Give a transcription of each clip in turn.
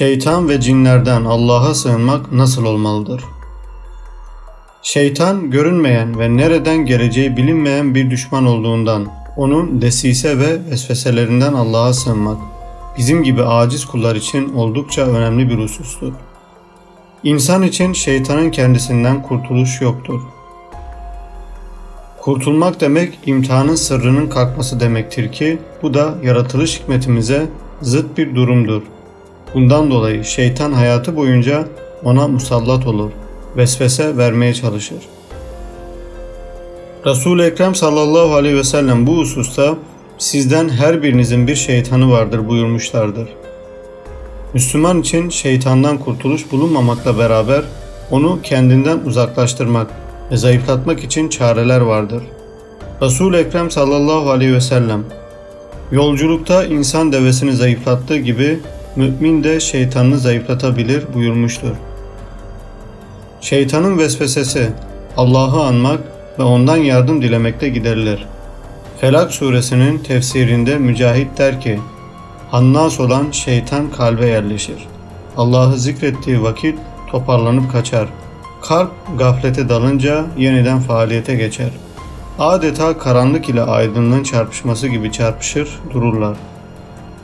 Şeytan ve cinlerden Allah'a sığınmak nasıl olmalıdır? Şeytan görünmeyen ve nereden geleceği bilinmeyen bir düşman olduğundan onun desise ve vesveselerinden Allah'a sığınmak bizim gibi aciz kullar için oldukça önemli bir husustur. İnsan için şeytanın kendisinden kurtuluş yoktur. Kurtulmak demek imtihanın sırrının kalkması demektir ki bu da yaratılış hikmetimize zıt bir durumdur. Bundan dolayı şeytan hayatı boyunca ona musallat olur, vesvese vermeye çalışır. Resul-i Ekrem sallallahu aleyhi ve sellem bu hususta sizden her birinizin bir şeytanı vardır buyurmuşlardır. Müslüman için şeytandan kurtuluş bulunmamakla beraber onu kendinden uzaklaştırmak ve zayıflatmak için çareler vardır. Resul-i Ekrem sallallahu aleyhi ve sellem Yolculukta insan devesini zayıflattığı gibi mümin de şeytanını zayıflatabilir buyurmuştur. Şeytanın vesvesesi Allah'ı anmak ve ondan yardım dilemekte giderilir. Felak suresinin tefsirinde Mücahit der ki, Hannas olan şeytan kalbe yerleşir. Allah'ı zikrettiği vakit toparlanıp kaçar. Kalp gaflete dalınca yeniden faaliyete geçer. Adeta karanlık ile aydınlığın çarpışması gibi çarpışır dururlar.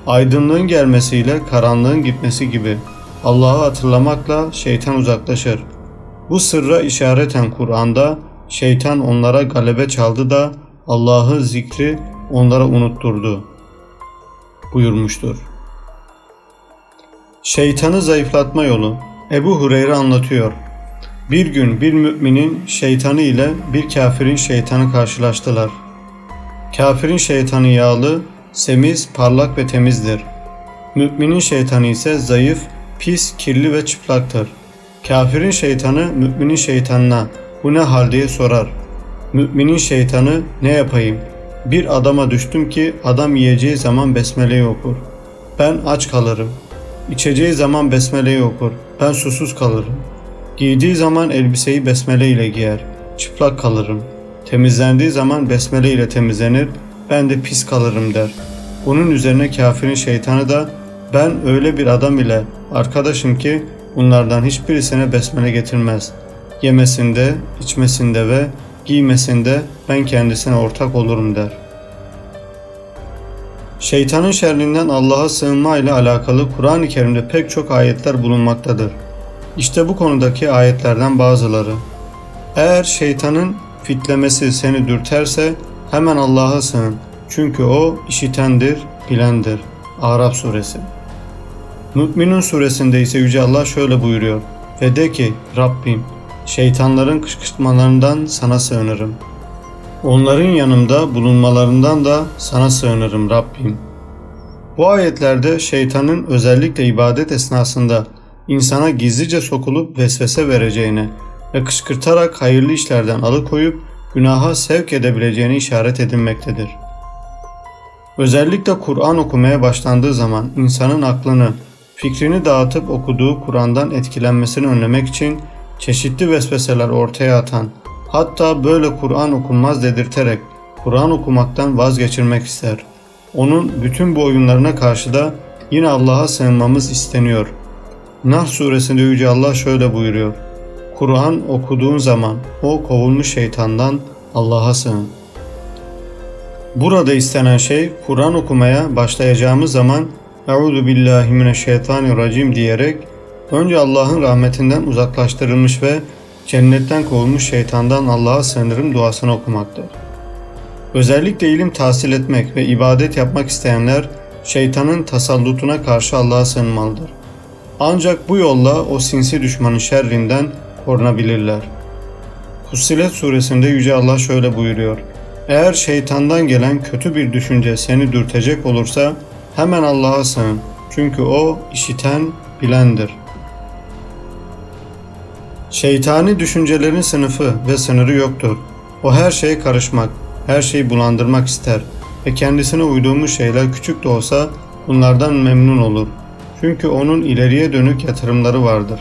Aydınlığın gelmesiyle karanlığın gitmesi gibi Allah'ı hatırlamakla şeytan uzaklaşır. Bu sırra işareten Kur'an'da şeytan onlara galebe çaldı da Allah'ı zikri onlara unutturdu buyurmuştur. Şeytanı zayıflatma yolu Ebu Hureyre anlatıyor. Bir gün bir müminin şeytanı ile bir kafirin şeytanı karşılaştılar. Kafirin şeytanı yağlı, semiz, parlak ve temizdir. Müminin şeytanı ise zayıf, pis, kirli ve çıplaktır. Kafirin şeytanı müminin şeytanına bu ne hal diye sorar. Müminin şeytanı ne yapayım? Bir adama düştüm ki adam yiyeceği zaman besmeleyi okur. Ben aç kalırım. İçeceği zaman besmeleyi okur. Ben susuz kalırım. Giydiği zaman elbiseyi besmele ile giyer. Çıplak kalırım. Temizlendiği zaman besmele ile temizlenir. Ben de pis kalırım der. Bunun üzerine kafirin şeytanı da ben öyle bir adam ile arkadaşım ki bunlardan hiçbirisine besmele getirmez. Yemesinde, içmesinde ve giymesinde ben kendisine ortak olurum der. Şeytanın şerrinden Allah'a sığınma ile alakalı Kur'an-ı Kerim'de pek çok ayetler bulunmaktadır. İşte bu konudaki ayetlerden bazıları. Eğer şeytanın fitlemesi seni dürterse hemen Allah'a sığın. Çünkü o işitendir, bilendir. Arap suresi. Mü'minun suresinde ise Yüce Allah şöyle buyuruyor. Ve de ki Rabbim şeytanların kışkırtmalarından sana sığınırım. Onların yanımda bulunmalarından da sana sığınırım Rabbim. Bu ayetlerde şeytanın özellikle ibadet esnasında insana gizlice sokulup vesvese vereceğine ve kışkırtarak hayırlı işlerden alıkoyup günaha sevk edebileceğini işaret edilmektedir. Özellikle Kur'an okumaya başlandığı zaman insanın aklını, fikrini dağıtıp okuduğu Kur'an'dan etkilenmesini önlemek için çeşitli vesveseler ortaya atan, hatta böyle Kur'an okunmaz dedirterek Kur'an okumaktan vazgeçirmek ister. Onun bütün bu oyunlarına karşı da yine Allah'a sığınmamız isteniyor. Nahl suresinde Yüce Allah şöyle buyuruyor. Kur'an okuduğun zaman o kovulmuş şeytandan Allah'a sığın. Burada istenen şey Kur'an okumaya başlayacağımız zaman Euzu billahi mineşşeytanirracim diyerek önce Allah'ın rahmetinden uzaklaştırılmış ve cennetten kovulmuş şeytandan Allah'a sığınırım duasını okumaktır. Özellikle ilim tahsil etmek ve ibadet yapmak isteyenler şeytanın tasallutuna karşı Allah'a sığınmalıdır. Ancak bu yolla o sinsi düşmanın şerrinden korunabilirler. Fussilet suresinde Yüce Allah şöyle buyuruyor. Eğer şeytandan gelen kötü bir düşünce seni dürtecek olursa hemen Allah'a sığın. Çünkü o işiten, bilendir. Şeytani düşüncelerin sınıfı ve sınırı yoktur. O her şeye karışmak, her şeyi bulandırmak ister ve kendisine uyduğumuz şeyler küçük de olsa bunlardan memnun olur. Çünkü onun ileriye dönük yatırımları vardır.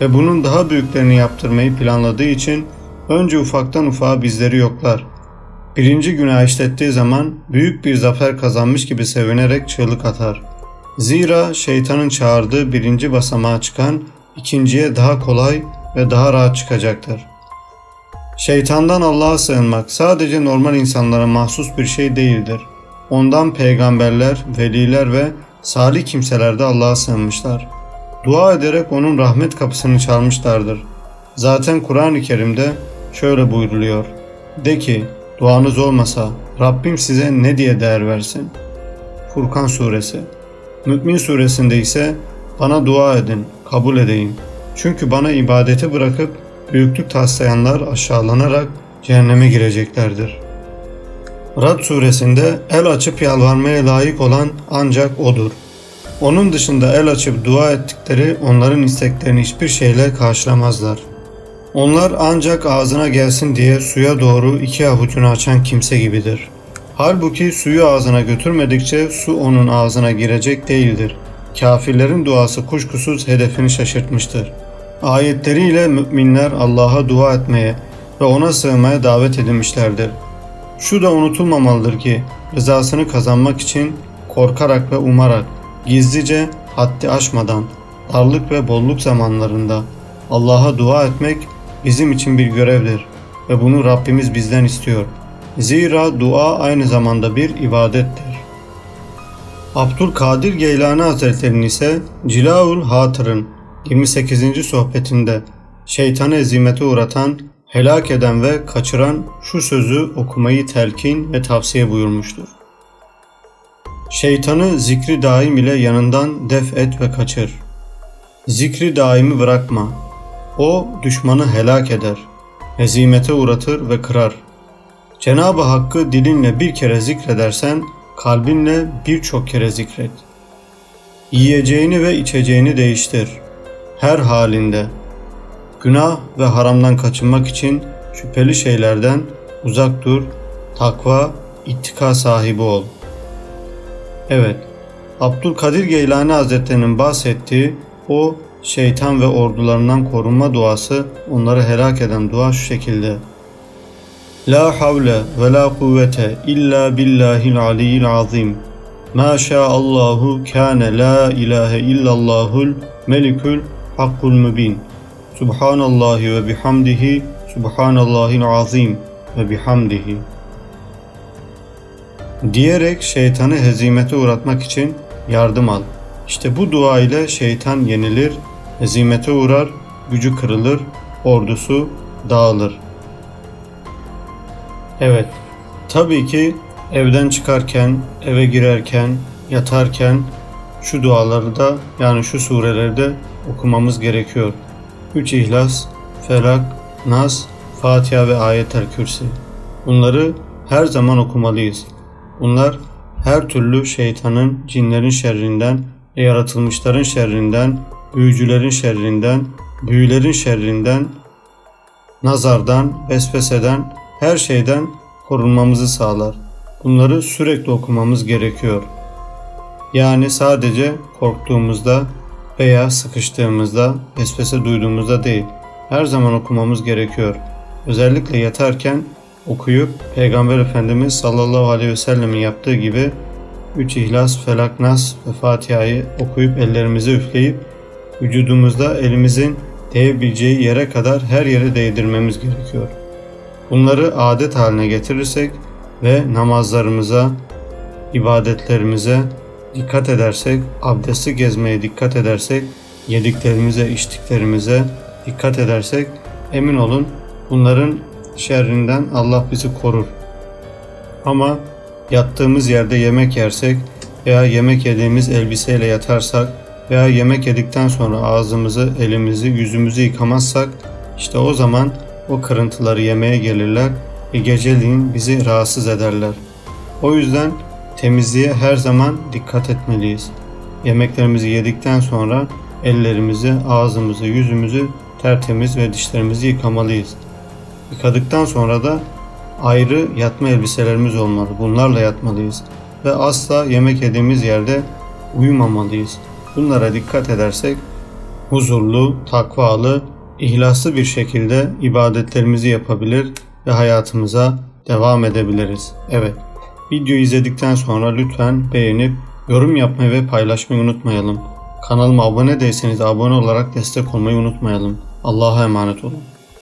Ve bunun daha büyüklerini yaptırmayı planladığı için önce ufaktan ufağa bizleri yoklar. Birinci günah işlettiği zaman büyük bir zafer kazanmış gibi sevinerek çığlık atar. Zira şeytanın çağırdığı birinci basamağa çıkan ikinciye daha kolay ve daha rahat çıkacaktır. Şeytandan Allah'a sığınmak sadece normal insanlara mahsus bir şey değildir. Ondan peygamberler, veliler ve salih kimseler de Allah'a sığınmışlar. Dua ederek onun rahmet kapısını çalmışlardır. Zaten Kur'an-ı Kerim'de şöyle buyruluyor. De ki, duanız olmasa Rabbim size ne diye değer versin? Furkan Suresi Mü'min suresinde ise bana dua edin, kabul edeyim. Çünkü bana ibadeti bırakıp büyüklük taslayanlar aşağılanarak cehenneme gireceklerdir. Rad suresinde el açıp yalvarmaya layık olan ancak odur. Onun dışında el açıp dua ettikleri onların isteklerini hiçbir şeyle karşılamazlar. Onlar ancak ağzına gelsin diye suya doğru iki avucunu açan kimse gibidir. Halbuki suyu ağzına götürmedikçe su onun ağzına girecek değildir. Kafirlerin duası kuşkusuz hedefini şaşırtmıştır. Ayetleriyle müminler Allah'a dua etmeye ve ona sığmaya davet edilmişlerdir. Şu da unutulmamalıdır ki rızasını kazanmak için korkarak ve umarak gizlice haddi aşmadan darlık ve bolluk zamanlarında Allah'a dua etmek bizim için bir görevdir ve bunu Rabbimiz bizden istiyor. Zira dua aynı zamanda bir ibadettir. Abdülkadir Geylani Hazretleri'nin ise Cilaul Hatır'ın 28. sohbetinde şeytanı ezimete uğratan, helak eden ve kaçıran şu sözü okumayı telkin ve tavsiye buyurmuştur. Şeytanı zikri daim ile yanından def et ve kaçır. Zikri daimi bırakma. O düşmanı helak eder, hezimete uğratır ve kırar. Cenab-ı Hakk'ı dilinle bir kere zikredersen kalbinle birçok kere zikret. Yiyeceğini ve içeceğini değiştir. Her halinde. Günah ve haramdan kaçınmak için şüpheli şeylerden uzak dur, takva, ittika sahibi ol. Evet, Abdülkadir Geylani Hazretleri'nin bahsettiği o şeytan ve ordularından korunma duası onları helak eden dua şu şekilde. La havle ve la kuvvete illa billahil aliyyil azim. Ma Allahu kâne la ilahe illallahul melikül hakkul mübin. Subhanallahi ve bihamdihi Subhanallahil azim ve bihamdihi. Diyerek şeytanı hezimete uğratmak için yardım al. İşte bu dua ile şeytan yenilir, hezimete uğrar, gücü kırılır, ordusu dağılır. Evet, tabii ki evden çıkarken, eve girerken, yatarken şu duaları da yani şu sureleri de okumamız gerekiyor. 3 İhlas, Felak, Nas, Fatiha ve Ayetel Kürsi. Bunları her zaman okumalıyız. Bunlar her türlü şeytanın, cinlerin şerrinden, yaratılmışların şerrinden, büyücülerin şerrinden, büyülerin şerrinden, nazardan, vesveseden, her şeyden korunmamızı sağlar. Bunları sürekli okumamız gerekiyor. Yani sadece korktuğumuzda veya sıkıştığımızda, vesvese duyduğumuzda değil. Her zaman okumamız gerekiyor. Özellikle yatarken okuyup Peygamber Efendimiz sallallahu aleyhi ve sellemin yaptığı gibi üç İhlas, Felak, Nas ve Fatiha'yı okuyup ellerimize üfleyip vücudumuzda elimizin değebileceği yere kadar her yere değdirmemiz gerekiyor. Bunları adet haline getirirsek ve namazlarımıza, ibadetlerimize dikkat edersek, abdesti gezmeye dikkat edersek, yediklerimize, içtiklerimize dikkat edersek emin olun bunların şerrinden Allah bizi korur. Ama yattığımız yerde yemek yersek veya yemek yediğimiz elbiseyle yatarsak veya yemek yedikten sonra ağzımızı, elimizi, yüzümüzü yıkamazsak işte o zaman o kırıntıları yemeye gelirler ve geceliğin bizi rahatsız ederler. O yüzden temizliğe her zaman dikkat etmeliyiz. Yemeklerimizi yedikten sonra ellerimizi, ağzımızı, yüzümüzü tertemiz ve dişlerimizi yıkamalıyız. Yıkadıktan sonra da ayrı yatma elbiselerimiz olmalı. Bunlarla yatmalıyız ve asla yemek yediğimiz yerde uyumamalıyız. Bunlara dikkat edersek huzurlu, takvalı, ihlaslı bir şekilde ibadetlerimizi yapabilir ve hayatımıza devam edebiliriz. Evet, videoyu izledikten sonra lütfen beğenip Yorum yapmayı ve paylaşmayı unutmayalım. Kanalıma abone değilseniz abone olarak destek olmayı unutmayalım. Allah'a emanet olun.